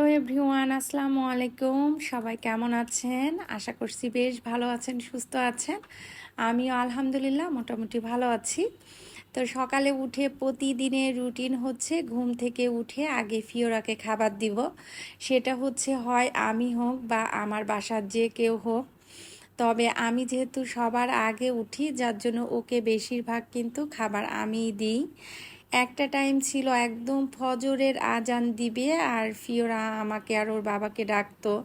Everyone আসসালামু আলাইকুম সবাই কেমন আছেন? আশা করছি বেশ ভালো আছেন, সুস্থ আছেন। আমিও আলহামদুলিল্লাহ মোটামুটি ভালো আছি। তো সকালে উঠে প্রতিদিনের রুটিন হচ্ছে ঘুম থেকে উঠে আগে ফিওরাকে খাবার দিব। সেটা হচ্ছে হয় আমি হোক বা আমার বাসার যে কেউ হোক। তবে আমি যেহেতু সবার আগে উঠি, যার জন্য ওকে বেশিরভাগ কিন্তু খাবার আমিই দিই। একটা টাইম ছিল একদম ফজরের আজান দিবে আর ফিওরা আমাকে আর ওর বাবাকে ডাকতো।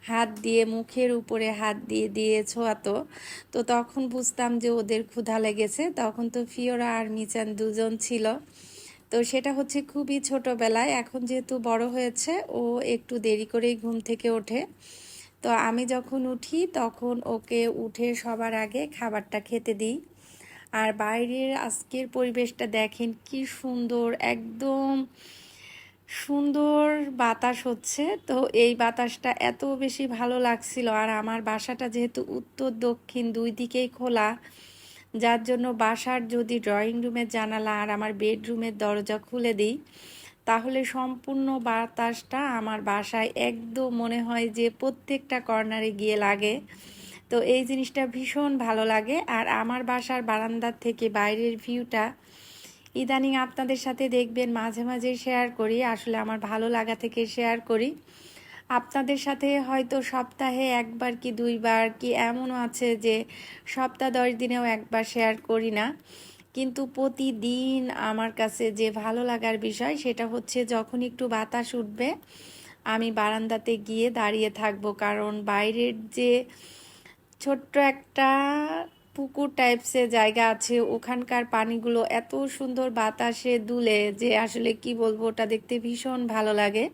হাত দিয়ে, মুখের উপরে হাত দিয়ে দিয়ে ছোয়াতো। তো তখন বুঝতাম যে ওদের ক্ষুধা লেগেছে। তখন তো ফিওরা আর মিচান দুজন ছিল। তো সেটা হচ্ছে খুবই ছোটোবেলায়। এখন যেহেতু বড় হয়েছে, ও একটু দেরি করেই ঘুম থেকে ওঠে। তো আমি যখন উঠি, তখন ওকে উঠে সবার আগে খাবারটা খেতে দিই। আর বাইরের আজকের পরিবেশটা দেখেন কি সুন্দর, একদম সুন্দর বাতাস হচ্ছে। তো এই বাতাসটা এত বেশি ভালো লাগছিল। আর আমার বাসাটা যেহেতু উত্তর দক্ষিণ, দুই দিকেই খোলা, যার জন্য বাসার যদি ড্রয়িং রুমের জানালা আর আমার বেডরুমের দরজা খুলে দিই, তাহলে সম্পূর্ণ বাতাসটা আমার বাসায় একদম মনে হয় যে প্রত্যেকটা কর্নারে গিয়ে লাগে। তো এই জিনিসটা ভীষণ ভালো লাগে। আর আমার বাসার বারান্দার থেকে বাইরের ভিউটা ইদানিং আপনাদের সাথে দেখবেন, মাঝে মাঝে শেয়ার করি। আসলে আমার ভালো লাগা থেকে শেয়ার করি। আপনাদের সাথে হয়তো সপ্তাহে একবার কি দুইবার কি এমনও আছে যে সপ্তাহ দশ দিনেও একবার শেয়ার করি না। কিন্তু প্রতিদিন আমার কাছে যে ভালো লাগার বিষয় সেটা হচ্ছে যখন একটু বাতাস উঠবে, আমি বারান্দাতে গিয়ে দাঁড়িয়ে থাকব। কারণ বাইরের যে ছোট্ট একটা পুকুর টাইপসের জায়গা আছে। ওখানকার পানিগুলো এত সুন্দর বাতাসে দুলে যে আসলে কি বলব, ওটা দেখতে ভীষণ ভালো লাগে।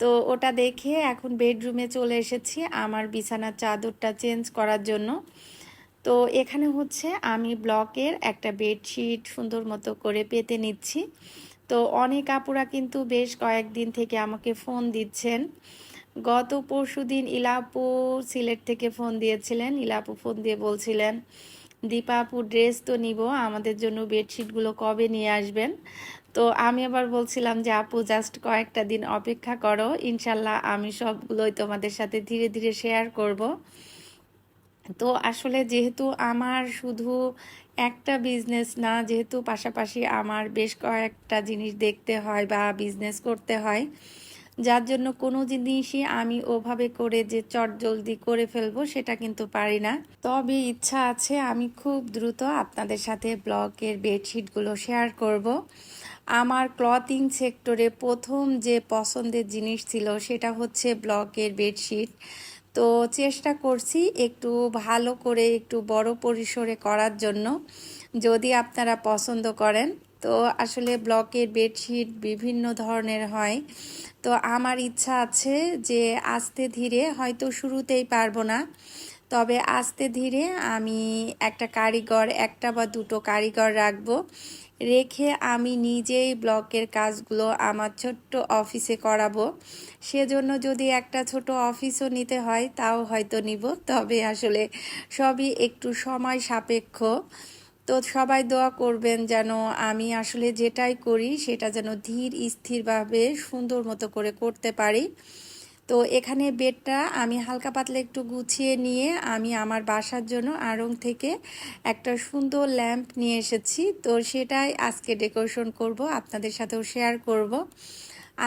তো ওটা দেখে এখন বেডরুমে চলে এসেছি আমার বিছানার চাদরটা চেঞ্জ করার জন্য। তো এখানে হচ্ছে আমি ব্লকের একটা বেডশিট সুন্দর মতো করে পেতে নিচ্ছি। তো অনেক আপুরা কিন্তু বেশ কয়েকদিন থেকে আমাকে ফোন দিচ্ছেন। গত পরশু দিন ইলাপু সিলেট থেকে ফোন দিয়েছিলেন। ইলাপু ফোন দিয়ে বলছিলেন, দীপা আপু, ড্রেস তো নিব, আমাদের জন্য বেডশিটগুলো কবে নিয়ে আসবেন? তো আমি আবার বলছিলাম যে, আপু, জাস্ট কয়েকটা দিন অপেক্ষা করো, ইনশাল্লাহ আমি সবগুলোই তোমাদের সাথে ধীরে ধীরে শেয়ার করব। তো আসলে যেহেতু আমার শুধু একটা বিজনেস না, যেহেতু পাশাপাশি আমার বেশ কয়েকটা জিনিস দেখতে হয় বা বিজনেস করতে হয় যার জন্য কোনো জিনিসই আমি ওভাবে করে যে চট জলদি করে ফেলব সেটা কিন্তু পারি না। তবে ইচ্ছা আছে আমি খুব দ্রুত আপনাদের সাথে ব্লগের বেডশিটগুলো শেয়ার করব। আমার ক্লথিং সেক্টরে প্রথম যে পছন্দের জিনিস ছিল সেটা হচ্ছে ব্লকের বেডশিট। তো চেষ্টা করছি একটু ভালো করে একটু বড় পরিসরে করার জন্য, যদি আপনারা পছন্দ করেন। তো আসলে ব্লকের বেডশিট বিভিন্ন ধরনের হয়। তো আমার ইচ্ছা আছে যে আস্তে ধীরে, হয়তো শুরুতেই পারব না, তবে আস্তে ধীরে আমি একটা কারিগর, একটা বা দুটো কারিগর রাখব, রেখে আমি নিজেই ব্লকের কাজগুলো আমার ছোট্ট অফিসে করাবো। সেজন্য যদি একটা ছোট অফিসও নিতে হয়, তাও হয়তো নিব, তবে আসলে সবই একটু সময় সাপেক্ষ। তো সবাই দোয়া করবেন যেন আমি আসলে যেটাই করি সেটা যেন ধীর, স্থিরভাবে সুন্দর মতো করে করতে পারি। তো এখানে বেডটা আমি হালকা পাতলা একটু গুছিয়ে নিয়ে আমি আমার বাসার জন্য আড়ং থেকে একটা সুন্দর ল্যাম্প নিয়ে এসেছি। তো সেটাই আজকে ডেকোরেশন করব, আপনাদের সাথেও শেয়ার করব।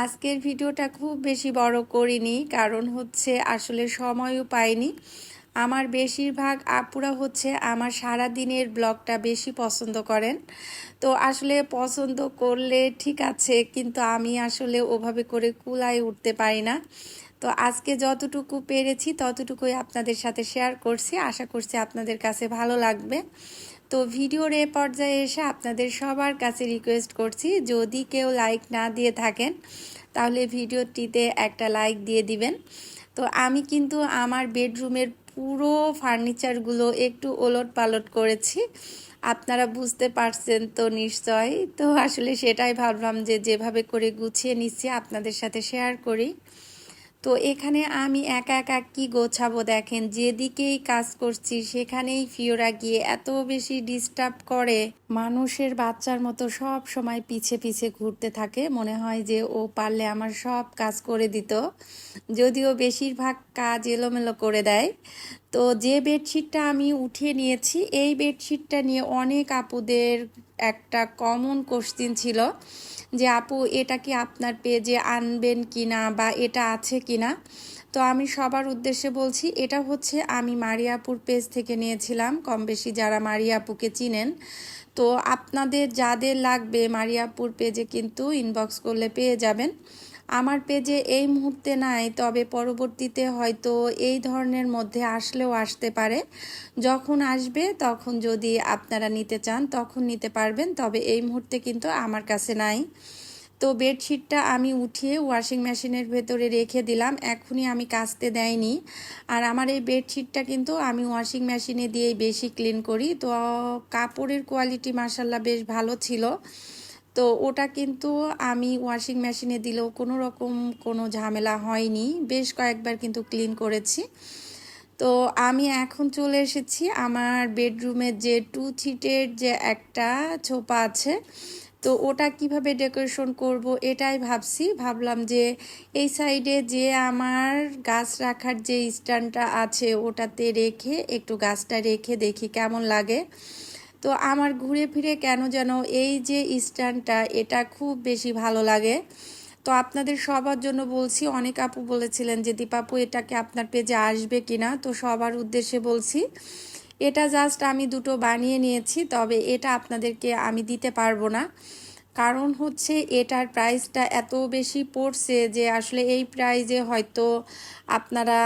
আজকের ভিডিওটা খুব বেশি বড় করিনি, কারণ হচ্ছে আসলে সময়ও পাইনি। আমার বেশিরভাগ আপুরা হচ্ছে আমার সারা দিনের ব্লগটা বেশি পছন্দ করেন। তো আসলে পছন্দ করলে ঠিক আছে, কিন্তু আমি আসলে ওভাবে করে কুলায় উঠতে পারি না। তো আজকে যতটুকু পেরেছি ততটুকুই আপনাদের সাথে শেয়ার করছি। আশা করছি আপনাদের কাছে ভালো লাগবে। তো ভিডিওর এ পর্যায়ে এসে আপনাদের সবার কাছে রিকোয়েস্ট করছি, যদি কেউ লাইক না দিয়ে থাকেন, তাহলে ভিডিওটিতে একটা লাইক দিয়ে দিবেন। তো আমি কিন্তু আমার বেডরুমের পুরো ফার্নিচারগুলো একটু ওলট পালট করেছি। আপনারা বুঝতে পারছেন তো নিশ্চয় তো আসলে সেটাই ভাবলাম যে যেভাবে করে গুছিয়ে নিচ্ছি, আপনাদের সাথে শেয়ার করি। তো এখানে আমি একা একা কি গোছাবো দেখেন, যেদিকেই কাজ করছি সেখানেই ফিওরা গিয়ে এত বেশি ডিস্টার্ব করে। মানুষের বাচ্চার মতো সব সময় পিছে পিছে ঘুরতে থাকে, মনে হয় যে ও পারলে আমার সব কাজ করে দিত। যদিও বেশিরভাগ কাজ এলোমেলো করে দেয়। তো যে বেডশিটটা আমি উঠিয়ে নিয়েছি, এই বেডশিটটা নিয়ে অনেক আপুদের একটা কমন কোশ্চিন ছিল যে, আপু, এটা কি আপনার পেজে আনবেন কি না বা এটা আছে কি না তো আমি সবার উদ্দেশ্যে বলছি, এটা হচ্ছে আমি মারিয়াপুর পেজ থেকে নিয়েছিলাম। কম বেশি যারা মারিয়াপুকে চিনেন। তো আপনাদের যাদের লাগবে মারিয়াপুর পেজে কিন্তু ইনবক্স করলে পেয়ে যাবেন। আমার পেজে এই মুহূর্তে নাই, তবে পরবর্তীতে হয়তো এই ধরনের মধ্যে আসলেও আসতে পারে। যখন আসবে, তখন যদি আপনারা নিতে চান, তখন নিতে পারবেন, তবে এই মুহূর্তে কিন্তু আমার কাছে নাই। তো বেডশিটটা আমি উঠিয়ে ওয়াশিং মেশিনের ভেতরে রেখে দিলাম, এখনই আমি কাচতে দেয়নি। আর আমার এই বেডশিটটা কিন্তু আমি ওয়াশিং মেশিনে দিয়েই বেশি ক্লিন করি। তো কাপড়ের কোয়ালিটি মাসাল্লাহ বেশ ভালো ছিল। তো ওটা কিন্তু আমি ওয়াশিং মেশিনে দিলেও কোনো রকম কোনো ঝামেলা হয়নি। বেশ কয়েকবার কিন্তু ক্লিন করেছি। তো আমি এখন চলে এসেছি আমার বেডরুমের যে টু সিটের যে একটা ছোপা আছে। তো ওটা কীভাবে ডেকোরেশন করব এটাই ভাবছি। ভাবলাম যে এই সাইডে যে আমার গাছ রাখার যে স্ট্যান্ডটা আছে ওটাতে রেখে একটু গাছটা রেখে দেখি কেমন লাগে। তো আমার ঘুরে ফিরে কেন যেন এই যে স্ট্যান্ডটা, এটা খুব বেশি ভালো লাগে। তো আপনাদের সবার জন্য বলছি, অনেক আপু বলেছিলেন যে দীপাপু এটাকে আপনার পেজে আসবে কিনা তো সবার উদ্দেশ্যে বলছি, এটা জাস্ট আমি দুটো বানিয়ে নিয়েছি, তবে এটা আপনাদেরকে আমি দিতে পারব না। কারণ হচ্ছে এটার প্রাইসটা এত বেশি পড়ছে যে আসলে এই প্রাইজে হয়তো আপনারা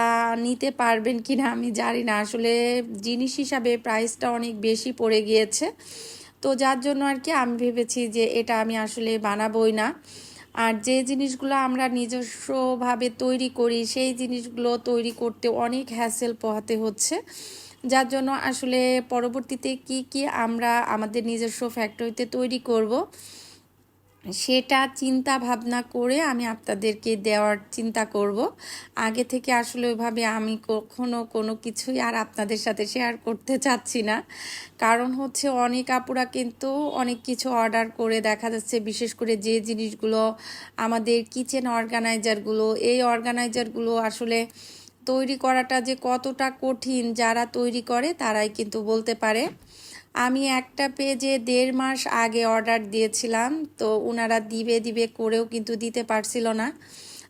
নিতে পারবেন কি না আমি জানি না। আসলে জিনিস হিসাবে প্রাইসটা অনেক বেশি পড়ে গিয়েছে। তো যার জন্য আর কি আমি ভেবেছি যে এটা আমি আসলে বানাবই না। আর যে জিনিসগুলো আমরা নিজস্বভাবে তৈরি করি, সেই জিনিসগুলো তৈরি করতে অনেক হ্যাসেল পোহাতে হচ্ছে। যার জন্য আসলে পরবর্তীতে কি কি আমরা আমাদের নিজস্ব ফ্যাক্টরিতে তৈরি করব সেটা চিন্তা ভাবনা করে আমি আপনাদেরকে দেওয়ার চিন্তা করব। আগে থেকে আসলে ওইভাবে আমি কখনো কোনো কিছুই আর আপনাদের সাথে শেয়ার করতে চাচ্ছি না। কারণ হচ্ছে অনেক আপুরা কিন্তু অনেক কিছু অর্ডার করে দেখা যাচ্ছে বিশেষ করে যে জিনিসগুলো আমাদের কিচেন অর্গানাইজারগুলো এই অর্গানাইজারগুলো আসলে তৈরি করাটা যে কতটা কঠিন যারা তৈরি করে তারাই কিন্তু বলতে পারে। আমি একটা পেজে দেড় মাস আগে অর্ডার দিয়েছিলাম, তো ওনারা দিবে দিবে করেও কিন্তু দিতে পারছিল না।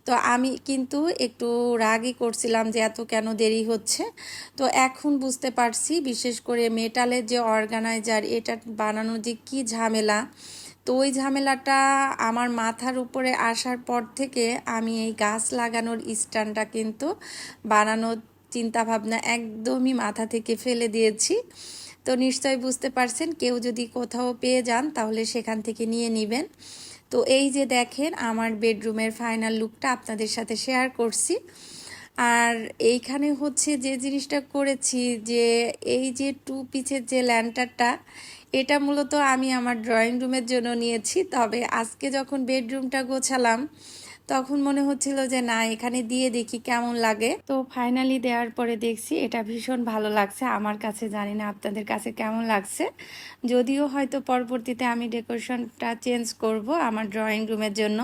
তো আমি কিন্তু একটু রাগই করছিলাম যে এত কেন দেরি হচ্ছে। তো এখন বুঝতে পারছি, বিশেষ করে মেটালের যে অর্গানাইজার, এটা বানানো যে কি ঝামেলা, তো ওই ঝামেলাটা আমার মাথার উপরে আসার পর থেকে আমি এই গাছ লাগানোর স্ট্যান্ডটা কিন্তু বানানোর চিন্তাভাবনা একদমই মাথা থেকে ফেলে দিয়েছি। তো নিশ্চয় বুঝতে পারছেন, কেউ যদি কোথাও পেয়ে যান তাহলে সেখান থেকে নিয়ে নেবেন। তো এই যে দেখেন, আমার বেডরুমের ফাইনাল লুকটা আপনাদের সাথে শেয়ার করছি। আর এইখানে হচ্ছে যে জিনিসটা করেছি যে এই যে টু পিচের যে ল্যান্টারটা এটা মূলত আমি আমার ড্রয়িং রুমের জন্য নিয়েছি। তবে আজকে যখন বেডরুমটা গোছালাম তখন মনে হচ্ছিল যে, না, এখানে দিয়ে দেখি কেমন লাগে। তো ফাইনালি দেওয়ার পরে দেখছি এটা ভীষণ ভালো লাগছে। আমার কাছে জানি না আপনাদের কাছে কেমন লাগছে। যদিও হয়তো পরবর্তীতে আমি ডেকোরেশনটা চেঞ্জ করব আমার ড্রয়িং রুমের জন্য।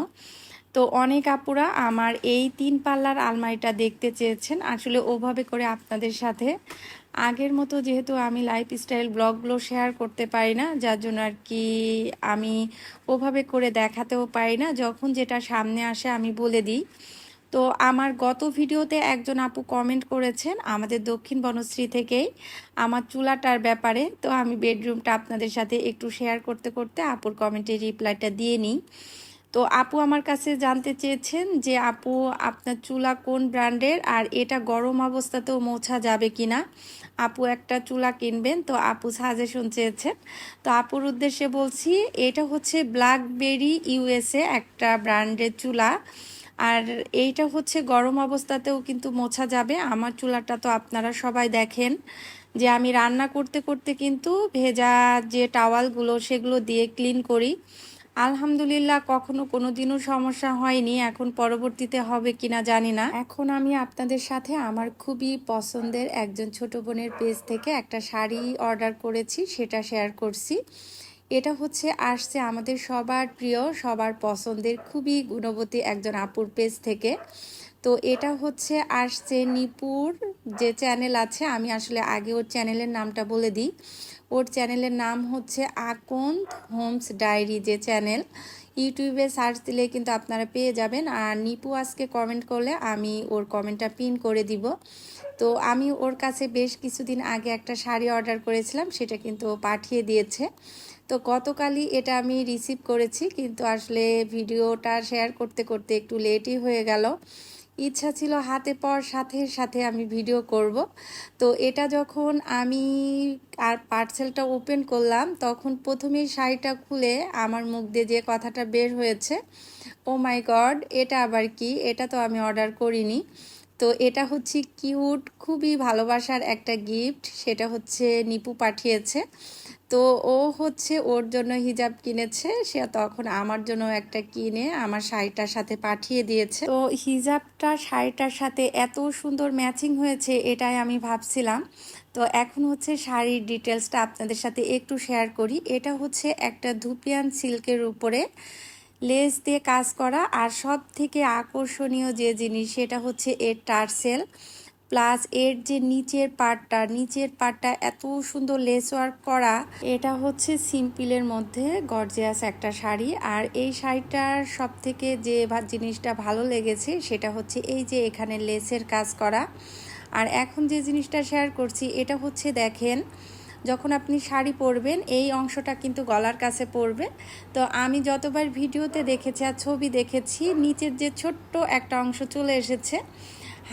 তো অনেক আপুরা আমার এই তিন পাল্লার আলমারিটা দেখতে চেয়েছেন। আসলে ওভাবে করে আপনাদের সাথে আগের মতো যেহেতু আমি লাইফস্টাইল ব্লগগুলো শেয়ার করতে পারি না, যার জন্য আর কি আমি ওভাবে করে দেখাতেও পারি না। যখন যেটা সামনে আসে আমি বলে দিই। তো আমার গত ভিডিওতে একজন আপু কমেন্ট করেছেন আমাদের দক্ষিণ বনশ্রী থেকেই আমার চুলাটার ব্যাপারে। তো আমি বেডরুমটা আপনাদের সাথে একটু শেয়ার করতে করতে আপুর কমেন্টে রিপ্লাইটা দিয়ে নিই। তো আপু আমার কাছে জানতে চেয়েছেন যে আপু, আপনার চুলা কোন ব্র্যান্ডের আর এটা গরম অবস্থাতেও মোছা যাবে কি না আপু একটা চুলা কিনবেন, তো আপু সাজেশন চেয়েছেন। তো আপুর উদ্দেশ্যে বলছি, এটা হচ্ছে ব্ল্যাকবেরি ইউএসএ একটা ব্র্যান্ডের চুলা। আর এইটা হচ্ছে গরম অবস্থাতেও কিন্তু মোছা যাবে। আমার চুলাটা তো আপনারা সবাই দেখেন যে আমি রান্না করতে করতে কিন্তু ভেজা যে টাওয়ালগুলো সেগুলো দিয়ে ক্লিন করি। আলহামদুলিল্লাহ, কখনো কোনো দিনও সমস্যা হয়নি। এখন পরবর্তীতে হবে কিনা জানি না। এখন আমি আপনাদের সাথে আমার খুবই পছন্দের একজন ছোট বোনের পেজ থেকে একটা শাড়ি অর্ডার করেছি, সেটা শেয়ার করছি। এটা হচ্ছে, আসছে আমাদের সবার প্রিয়, সবার পছন্দের, খুবই গুণবতী একজন আপুর পেজ থেকে। তো এটা হচ্ছে, আসছে নিপুর যে চ্যানেল আছে, আমি আসলে আগে ওর চ্যানেলের নামটা বলে দিই। ওর চ্যানেলের নাম হচ্ছে আকন্ত হোমস ডায়েরি, যে চ্যানেল ইউটিউবে সার্চ দিলে কিন্তু আপনারা পেয়ে যাবেন। আর নিপু আজকে কমেন্ট করলে আমি ওর কমেন্টটা পিন করে দিব। তো আমি ওর কাছে বেশ কিছুদিন আগে একটা শাড়ি অর্ডার করেছিলাম, সেটা কিন্তু পাঠিয়ে দিয়েছে। তো গতকালই এটা আমি রিসিভ করেছি, কিন্তু আসলে ভিডিওটা শেয়ার করতে করতে একটু লেটই হয়ে গেল। ইচ্ছা ছিল হাতে পর সাথে সাথে আমি ভিডিও করব। তো এটা যখন আমি আর পার্সেলটা ওপেন করলাম, তখন প্রথমেই শাড়িটা খুলে আমার মুখ দিয়ে যে কথাটা বের হয়েছে, ও মাই গড, এটা আবার কি? এটা তো আমি অর্ডার করিনি। তো এটা হচ্ছে কিউট, খুবই ভালোবাসার একটা গিফট, সেটা হচ্ছে নিপু পাঠিয়েছে। তো ও হচ্ছে ওর জন্য হিজাব কিনেছে। সে তখন আমার জন্য একটা কিনে, আমার শাড়িটার সাথে পাঠিয়ে দিয়েছে। তো হিজাবটা, শাড়িটার সাথে এত সুন্দর ম্যাচিং হয়েছে এটাই আমি ভাবছিলাম। তো এখন হচ্ছে শাড়ির ডিটেলসটা আপনাদের সাথে একটু শেয়ার করি। এটা হচ্ছে একটা ধুপিয়ান সিল্কের উপরে লেস দিয়ে কাজ করা। আর সব থেকে আকর্ষণীয় যে জিনিস, সেটা হচ্ছে এর টার্সেল। প্লাস এর যে নিচের পার্টটা নিচের পার্টটা এত সুন্দর লেস ওয়ার্ক করা, এটা হচ্ছে সিম্পলের মধ্যে গর্জিয়াস একটা শাড়ি। আর এই শাড়িটার সব থেকে যে জিনিসটা ভালো লেগেছে সেটা হচ্ছে এই যে এখানে লেসের কাজ করা। আর এখন যে জিনিসটা শেয়ার করছি, এটা হচ্ছে দেখেন, যখন আপনি শাড়ি পরবেন, এই অংশটা কিন্তু গলার কাছে পড়বে তো আমি যতবার ভিডিওতে দেখেছি আর ছবি দেখেছি, নিচের যে ছোট্ট একটা অংশ চলে এসেছে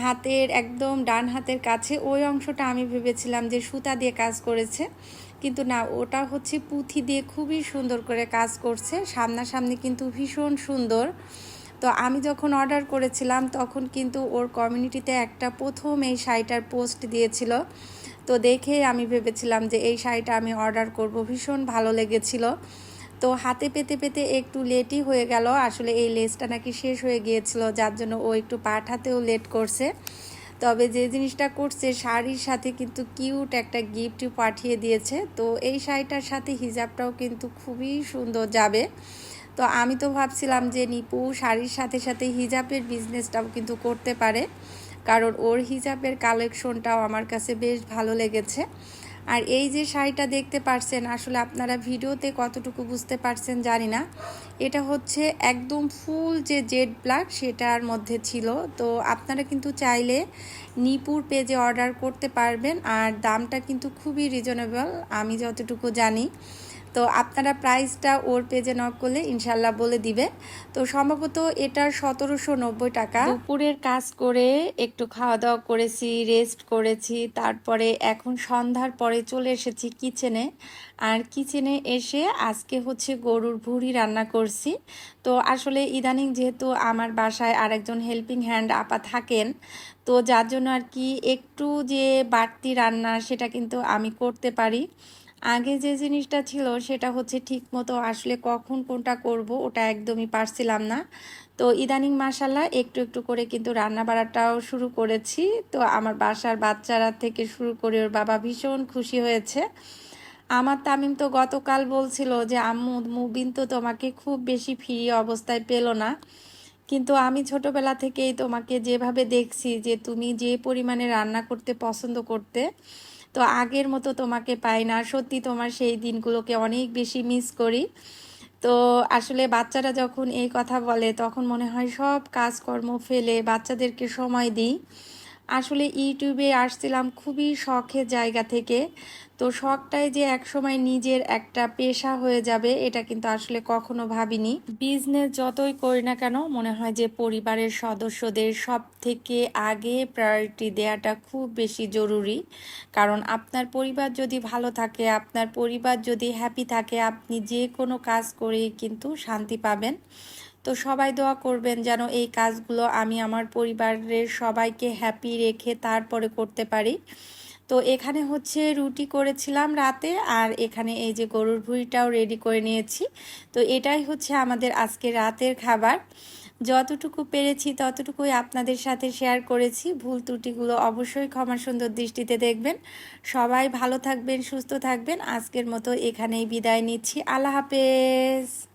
হাতের একদম ডান হাতের কাছে ওই অংশটা আমি ভেবেছিলাম যে সুতা দিয়ে কাজ করেছে। কিন্তু না, ওটা হচ্ছে পুঁথি দিয়ে খুবই সুন্দর করে কাজ করছে। সামনাসামনি কিন্তু ভীষণ সুন্দর। তো আমি যখন অর্ডার করেছিলাম, তখন কিন্তু ওর কমিউনিটিতে একটা প্রথম এই শাড়িটার পোস্ট দিয়েছিল। তো দেখে আমি ভেবেছিলাম যে এই শাড়িটা আমি অর্ডার করব। ভীষণ ভালো লেগেছিল। তো হাতে পেতে পেতে একটু লেটই হয়ে গেল। আসলে এই লেসটা নাকি শেষ হয়ে গিয়েছিল, যার জন্য ও একটু পাঠাতেও লেট করছে। তবে যে জিনিসটা করছে, শাড়ির সাথে কিন্তু কিউট একটা গিফট পাঠিয়ে দিয়েছে। তো এই শাড়িটার সাথে হিজাবটাও কিন্তু খুবই সুন্দর যাবে। তো আমি তো ভাবছিলাম যে নিপু শাড়ির সাথে সাথে হিজাবের বিজনেসটাও কিন্তু করতে পারে। কারণ ওর হিজাবের কালেকশনটাও আমার কাছে বেশ ভালো লেগেছে। আর এই যে শাড়িটা দেখতে পারছেন, আসলে আপনারা ভিডিওতে কতটুকু বুঝতে পারছেন জানি না। এটা হচ্ছে একদম ফুল যে জেড ব্ল্যাক সেটার মধ্যে ছিল। তো আপনারা কিন্তু চাইলে নিপুর পেজে অর্ডার করতে পারবেন। আর দামটা কিন্তু খুবই রিজনেবল, আমি যতটুকু জানি। তো আপনারা প্রাইসটা ওর পেজে নক করলে ইনশাল্লাহ বলে দিবে। তো সম্ভবত এটার সতেরোশো নব্বই টাকা। দুপুরের কাজ করে একটু খাওয়া দাওয়া করেছি রেস্ট করেছি, তারপরে এখন সন্ধ্যার পরে চলে এসেছি কিচেনে আর কিচেনে এসে আজকে হচ্ছে গরুর ভুড়ি রান্না করছি। তো আসলে ইদানিং যেহেতু আমার বাসায় আরেকজন হেল্পিং হ্যান্ড আপা থাকেন, তো যার জন্য আর কি একটু যে বাড়তি রান্না সেটা কিন্তু আমি করতে পারি। আগে যে জিনিসটা ছিল সেটা হচ্ছে ঠিক মতো আসলে কখন কোনটা করব ওটা একদমই পারছিলাম না। তো ইদানিং মাসাল্লাহ একটু একটু করে কিন্তু রান্না বাড়াটাও শুরু করেছি। তো আমার বাসার বাচ্চারা থেকে শুরু করে ওর বাবা ভীষণ খুশি হয়েছে। আমার তামিম তো গতকাল বলছিল যে, আম্মু, মুবিন তো তোমাকে খুব বেশি ফ্রি অবস্থায় পেল না। কিন্তু আমি ছোটবেলা থেকেই তোমাকে যেভাবে দেখছি যে, তুমি যে পরিমাণে রান্না করতে পছন্দ করতে তো আগের মতো তোমাকে পাই না। সত্যি তোমার সেই দিনগুলোকে অনেক বেশি মিস করি। তো আসলে বাচ্চারা যখন এই কথা বলে, তখন মনে হয় সব কাজকর্ম ফেলে, বাচ্চাদেরকে সময় দিই। আসলে ইউটিউবে আসছিলাম খুবই শখের জায়গা থেকে। তো শখটাই যে একসময় নিজের একটা পেশা হয়ে যাবে, এটা কিন্তু আসলে কখনো ভাবিনি। বিজনেস যতই করি না কেন, মনে হয় যে পরিবারের সদস্যদের সব থেকে আগে প্রায়োরিটি দেওয়াটা খুব বেশি জরুরি। কারণ আপনার পরিবার যদি ভালো থাকে, আপনার পরিবার যদি হ্যাপি থাকে, আপনি যে কোনো কাজ করেই কিন্তু শান্তি পাবেন। তো সবাই দোয়া করবেন যেন এই কাজগুলো আমি আমার পরিবারের সবাইকে হ্যাপি রেখে তারপরে করতে পারি। তো এখানে হচ্ছে রুটি করেছিলাম রাতে আর এখানে এই যে গরুর ভুঁড়িটাও রেডি করে নিয়েছি। তো এটাই হচ্ছে আমাদের আজকে রাতের খাবার। যতটুকু পেরেছি ততটুকুই আপনাদের সাথে শেয়ার করেছি। ভুল ত্রুটিগুলো অবশ্যই ক্ষমা সুন্দর দৃষ্টিতে দেখবেন। সবাই ভালো থাকবেন, সুস্থ থাকবেন। আজকের মতো এখানেই বিদায় নিচ্ছি। আল্লাহ হাফেজ।